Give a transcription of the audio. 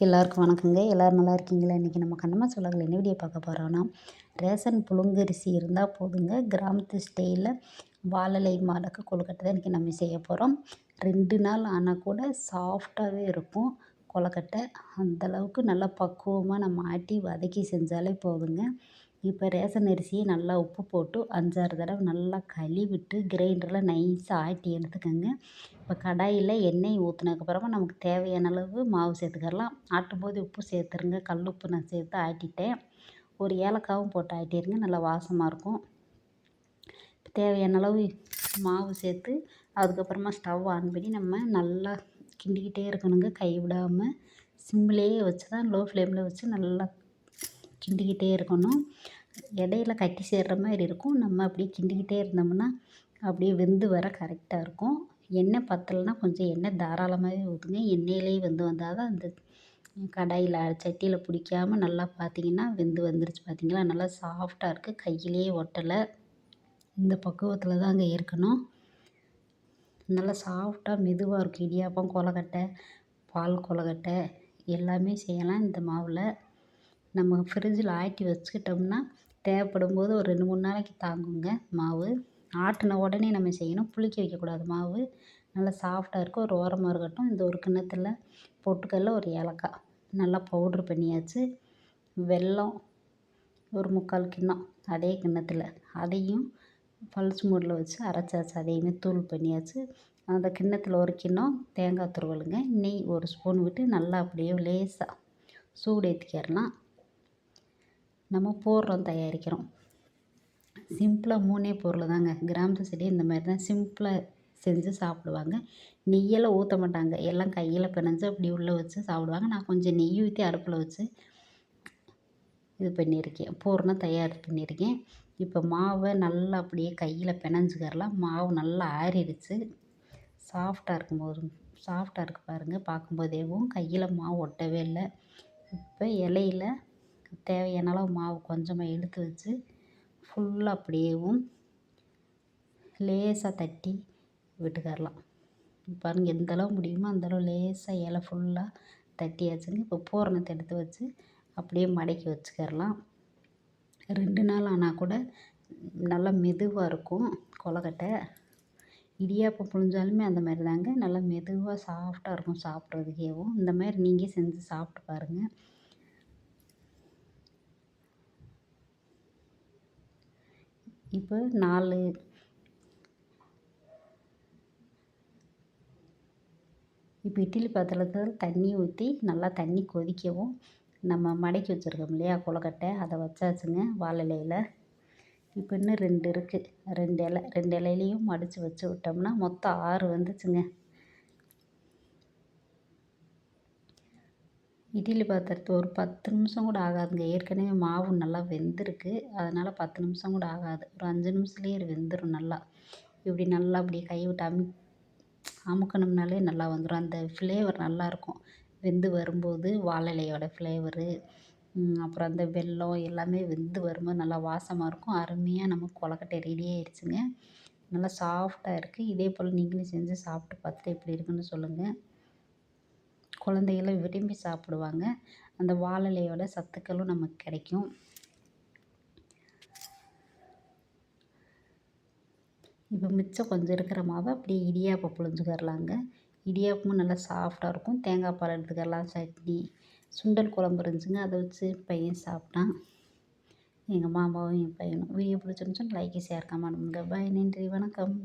எல்லாருக்கும் வணக்கங்க. எல்லோரும் நல்லா இருக்கீங்களா? இன்றைக்கி நம்ம கண்ணம்மா சொல்லங்கள் என்ன வீடியோ பார்க்க போகிறோன்னா ரேஷன் புழுங்கரிசி இருந்தால் போதுங்க. கிராமத்து ஸ்டைலில் வாழலை மாடக்கு கொழுக்கட்டை தான் இன்றைக்கி நம்ம செய்ய போகிறோம் ரெண்டு நாள் ஆனால் கூட சாஃப்டாகவே இருக்கும் கொழுக்கட்டை. அந்தளவுக்கு நல்லா பக்குவமாக நம்ம ஆட்டி வதக்கி செஞ்சாலே போதுங்க. இப்போ ரேஷன் அரிசியை நல்லா உப்பு போட்டு அஞ்சாறு தடவை நல்லா கழுவிட்டு கிரைண்டரில் நைஸாக ஆட்டி எடுத்துக்கோங்க. இப்போ கடாயில் எண்ணெய் ஊற்றுனதுக்கப்புறமா நமக்கு தேவையான அளவு மாவு சேர்த்துக்கலாம். ஆட்டும்போது உப்பு சேர்த்துருங்க. கல் உப்பு நான் சேர்த்து ஆட்டிட்டேன். ஒரு ஏலக்காவும் போட்டு ஆட்டிடுங்க. நல்லா வாசமாக இருக்கும். தேவையான அளவு மாவு சேர்த்து அதுக்கப்புறமா ஸ்டவ் ஆன் பண்ணி நம்ம நல்லா கிண்டிக்கிட்டே இருக்கணுங்க. கை விடாமல் சிம்லேயே வச்சு தான் லோ ஃப்ளேமில் வச்சு நல்லா கிண்டிக்கிட்டே இருக்கணும். இடையில கட்டி சேர்கிற மாதிரி இருக்கும். நம்ம அப்படியே கிண்டிக்கிட்டே இருந்தோம்னா அப்படியே வெந்து வர கரெக்டாக இருக்கும். எண்ணெய் பத்தலைன்னா கொஞ்சம் எண்ணெய் தாராளமாகவே ஊற்றுங்க எண்ணெயிலேயே வெந்து வந்தால் தான் அந்த கடாயில் சட்டியில் பிடிக்காம நல்லா பார்த்தீங்கன்னா வெந்து வந்துருச்சு பார்த்தீங்களா நல்லா சாஃப்டாக இருக்குது கையிலேயே ஒட்டலை. இந்த பக்குவத்தில் தான் அங்கே இருக்கணும். நல்லா சாஃப்டாக மெதுவாக இருக்கும். இடியாப்பம் கொலக்கட்டை பால் கொலக்கட்டை எல்லாமே செய்யலாம் இந்த மாவில். நம்ம ஃப்ரிட்ஜில் ஆட்டி வச்சுக்கிட்டோம்னா தேவைப்படும் போது ஒரு ரெண்டு மூணு நாளைக்கு தாங்குங்க மாவு. ஆட்டின உடனே நம்ம செய்யணும். புளிக்க வைக்கக்கூடாது மாவு. நல்லா சாஃப்டாக இருக்கும். ஒரு ஓரமாக இருக்கட்டும். இந்த ஒரு கிண்ணத்தில் பொட்டுக்கடல ஒரு ஏலக்காய். நல்லா பவுட்ரு பண்ணியாச்சு. வெல்லம் ஒரு முக்கால் கிண்ணம் அதே கிண்ணத்தில். அதையும் பல்ஸ் மூடில் வச்சு அரைச்சாச்சு. அதையுமே தூள் பண்ணியாச்சு. அந்த கிண்ணத்தில் ஒரு கிண்ணம் தேங்காய் துருவலுங்க. நெய் ஒரு ஸ்பூன் விட்டு நல்லா அப்படியே லேசாக சூடு ஏற்றிக்கிறலாம் நம்ம போடுறோம் தயாரிக்கிறோம். சிம்பிளாக மூணே பொருள் தாங்க. கிராமத்து சைடு இந்த மாதிரி தான் சிம்பிளாக செஞ்சு சாப்பிடுவாங்க. நெய்யெல்லாம் ஊற்ற மாட்டாங்க. எல்லாம் கையில் பிணைஞ்சு அப்படி உள்ளே வச்சு சாப்பிடுவாங்க. நான் கொஞ்சம் நெய் ஊற்றி அடுப்பில் வச்சு இது பண்ணியிருக்கேன். பூர்ணம் தயார் பண்ணியிருக்கேன். இப்போ மாவை நல்லா அப்படியே கையில் பிணைஞ்சுக்கரலாம் மாவு நல்லா ஆறிடுச்சு. சாஃப்டாக இருக்கும்போது சாஃப்டாக இருக்குது பாருங்கள் பார்க்கும்போதேவும் கையில் மாவு ஒட்டவே இல்லை. இப்போ இலையில தேவையான அளவு மாவு கொஞ்சமாக எடுத்து வச்சு ஃபுல்லாக அப்படியேவும் லேசாக தட்டி விட்டுக்கரலாம். பாருங்கள் எந்த அளவு முடியுமோ அந்தளவு லேசாக இலை ஃபுல்லாக தட்டியாச்சுங்க. இப்போ பூரணத்தை எடுத்து வச்சு அப்படியே மடக்கி வச்சுக்கரலாம். ரெண்டு நாள் ஆனால் கூட நல்லா மெதுவாக இருக்கும் கொலக்கட்டை. இடியாப்பம் புழிஞ்சாலுமே அந்த மாதிரி தாங்க நல்லா மெதுவாக சாஃப்டாக இருக்கும் சாப்பிட்றதுக்கேவும். இந்த மாதிரி நீங்கள் செஞ்சு சாப்பிட்டு பாருங்கள் இப்போ நாலு. இப்போ இட்லி பாத்திரத்தில் தண்ணி ஊற்றி நல்லா தண்ணி கொதிக்கவும். நம்ம மடக்கி வச்சுருக்கோம் இல்லையா கொலக்கட்டை அதை வச்சாச்சுங்க வாழை இலையில். இப்போ இன்னும் ரெண்டு இருக்குது ரெண்டு இலை. ரெண்டு இலையிலையும் மடித்து வச்சு விட்டோம்னா மொத்தம் ஆறு வந்துச்சுங்க. இட்லி பாத்திரத்தை ஒரு பத்து நிமிஷம் கூட ஆகாதுங்க. ஏற்கனவே மாவு நல்லா வெந்திருக்கு. அதனால் பத்து நிமிஷம் கூட ஆகாது. ஒரு அஞ்சு நிமிஷத்துலேயே இது வெந்துடும் நல்லா. இப்படி நல்லா அப்படி கை விட்டு அமு அமுக்கணும்னாலே நல்லா வந்துடும் அந்த ஃப்ளேவர் நல்லாயிருக்கும் வெந்து வரும்போது வாழை இலையோட ஃப்ளேவரு அப்புறம் அந்த வெல்லம் எல்லாமே வெந்து வரும்போது நல்லா வாசமாக இருக்கும். அருமையாக நம்ம கொலக்கட்டை ரெடி ஆயிடுச்சுங்க நல்லா சாஃப்டாக இருக்குது இதே போல் நீங்களும் செஞ்சு சாப்பிட்டு பார்த்துட்டு எப்படி இருக்குன்னு சொல்லுங்கள் குழந்தைகளும் விரும்பி சாப்பிடுவாங்க. அந்த வாழலையோட சத்துக்களும் நமக்கு கிடைக்கும். இப்போ மிச்சம் கொஞ்சம் இருக்கிற மாவை அப்படியே இடியாப்பம் புழிஞ்சுக்கரலாங்க இடியாப்பமும் நல்லா சாஃப்டாக இருக்கும். தேங்காய் பால் எடுத்துக்கரலாம் சட்னி சுண்டல் குழம்பு இருந்துச்சுங்க அதை வச்சு பையன் சாப்பிட்டான் எங்கள் மாமாவும் என் பையனும். வீடியோ பிடிச்சிருந்துச்சுன்னு லைக் ஷேர் கமெண்ட் பண்ணுங்க. பாய் நன்றி. வணக்கம்.